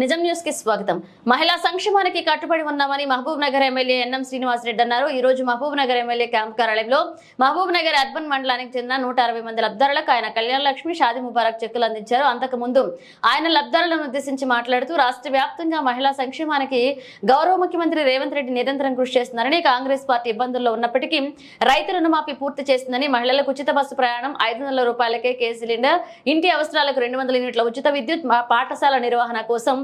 కి స్వాగతం. మహిళా సంక్షేమానికి కట్టుబడి ఉన్నామని మహబూబ్ నగర్ ఎమ్మెల్యే ఎన్ఎం శ్రీనివాసరెడ్డి అన్నారు. ఈ రోజు మహబూబ్ నగర్ ఎమ్మెల్యే క్యాంప్ కార్యాలయంలో మహబూబ్ నగర్ అర్బన్ మండలానికి చెందిన నూట అరవై మంది లబ్ధారులకు ఆయన కళ్యాణ లక్ష్మి షాది ముబారక్ చెక్కులు అందించారు. అంతకు ముందు ఆయన లబ్ధారులను ఉద్దేశించి మాట్లాడుతూ రాష్ట్ర వ్యాప్తంగా మహిళా సంక్షేమానికి గౌరవ ముఖ్యమంత్రి రేవంత్ రెడ్డి నిరంతరం కృషి చేస్తున్నారని కాంగ్రెస్ పార్టీ ఇబ్బందుల్లో ఉన్నప్పటికీ రైతు రుణమాఫీ పూర్తి చేస్తుందని మహిళలకు ఉచిత బస్సు ప్రయాణం ఐదు వందల రూపాయలకే కేసు సిలిండర్ ఇంటి అవసరాలకు రెండు వందల యూనిట్ల ఉచిత విద్యుత్ పాఠశాల నిర్వహణ కోసం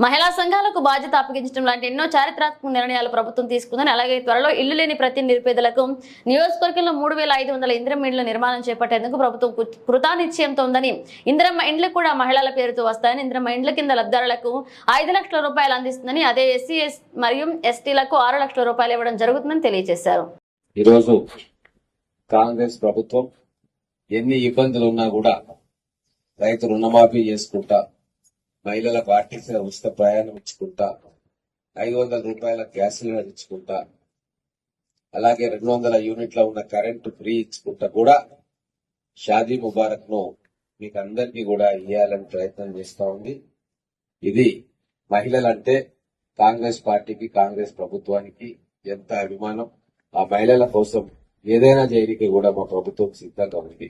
మహిళా సంఘాలకు బాధ్యత అప్పగించడం లాంటి ఎన్నో చారిత్రాత్మక నిర్ణయాలు ప్రభుత్వం తీసుకుందని అలాగే త్వరలో ఇల్లు లేని ప్రతి నిరుపేదలకు నియోజకవర్గంలో మూడు వేల ఐదు వందల ఇంద్రమ్మ ఇండ్ల నిర్మాణం చేపట్టేందుకు ప్రభుత్వం కృతానిశ్చయంతో ఉందని ఇంద్రమ్మ ఇండ్లు కూడా మహిళల పేరుతో వస్తాయని ఇంద్రమ్మ ఇండ్ల కింద లబ్ధారులకు ఐదు లక్షల రూపాయలు అందిస్తుందని అదే ఎస్సీ ఎస్ మరియు ఎస్టీలకు ఆరు లక్షల రూపాయలు ఇవ్వడం జరుగుతుందని తెలియజేశారు. ఈరోజు కాంగ్రెస్ ప్రభుత్వం ఎన్ని ఇబ్బందులు ఉన్నా కూడా రైతు రుణమాఫీ చేసుకుంటా మహిళలకు ఆర్టీసీ ఉచిత ప్రయాణం ఇచ్చుకుంటా ఐదు వందల రూపాయల గ్యాస్ సిలిండర్ ఇచ్చుకుంటా అలాగే రెండు వందల యూనిట్ల ఉన్న కరెంటు ఫ్రీ ఇచ్చుకుంటా కూడా షాదీ ముబారక్ను మీకు అందరికీ కూడా ఇవ్వాలని ప్రయత్నం చేస్తా ఉంది. ఇది మహిళలంటే కాంగ్రెస్ పార్టీకి కాంగ్రెస్ ప్రభుత్వానికి ఎంత అభిమానం. ఆ మహిళల కోసం ఏదైనా చేయడానికి కూడా మా ప్రభుత్వం సిద్ధంగా ఉంది.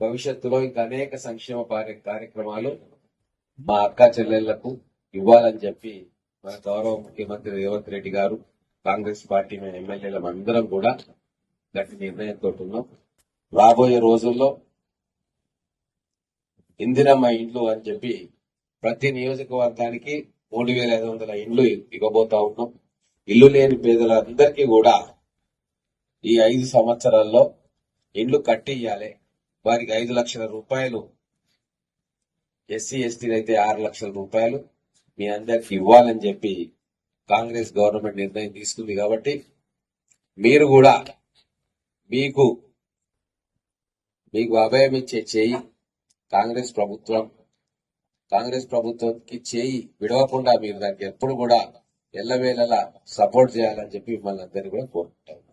భవిష్యత్తులో ఇంకా అనేక సంక్షేమ కార్య- కార్యక్రమాలు మా అక్క చెల్లెళ్ళకు ఇవ్వాలని చెప్పి మన గౌరవ ముఖ్యమంత్రి రేవంత్ రెడ్డి గారు కాంగ్రెస్ పార్టీ మేము ఎమ్మెల్యేలం అందరం కూడా గట్టి నిర్ణయంతో ఉన్నాం. రాబోయే రోజుల్లో ఇందిరమ్మ ఇండ్లు అని చెప్పి ప్రతి నియోజకవర్గానికి మూడు వేల ఐదు వందల ఇండ్లు ఇవ్వబోతా ఉన్నాం. ఇల్లు లేని పేదలందరికీ కూడా ఈ ఐదు సంవత్సరాల్లో ఇండ్లు కట్టి ఇవ్వాలి వారికి ఐదు లక్షల రూపాయలు ఎస్సీ ఎస్టీలు అయితే ఆరు లక్షల రూపాయలు మీ అందరికి ఇవ్వాలని చెప్పి కాంగ్రెస్ గవర్నమెంట్ నిర్ణయం తీసుకుంది కాబట్టి మీరు కూడా మీకు మీకు అభయం ఇచ్చే చేయి కాంగ్రెస్ ప్రభుత్వం కాంగ్రెస్ ప్రభుత్వంకి చేయి విడవకుండా మీరు దానికి ఎప్పుడు కూడా ఎల్లవేళలా సపోర్ట్ చేయాలని చెప్పి మిమ్మల్ని అందరినీ కూడా కోరుకుంటాను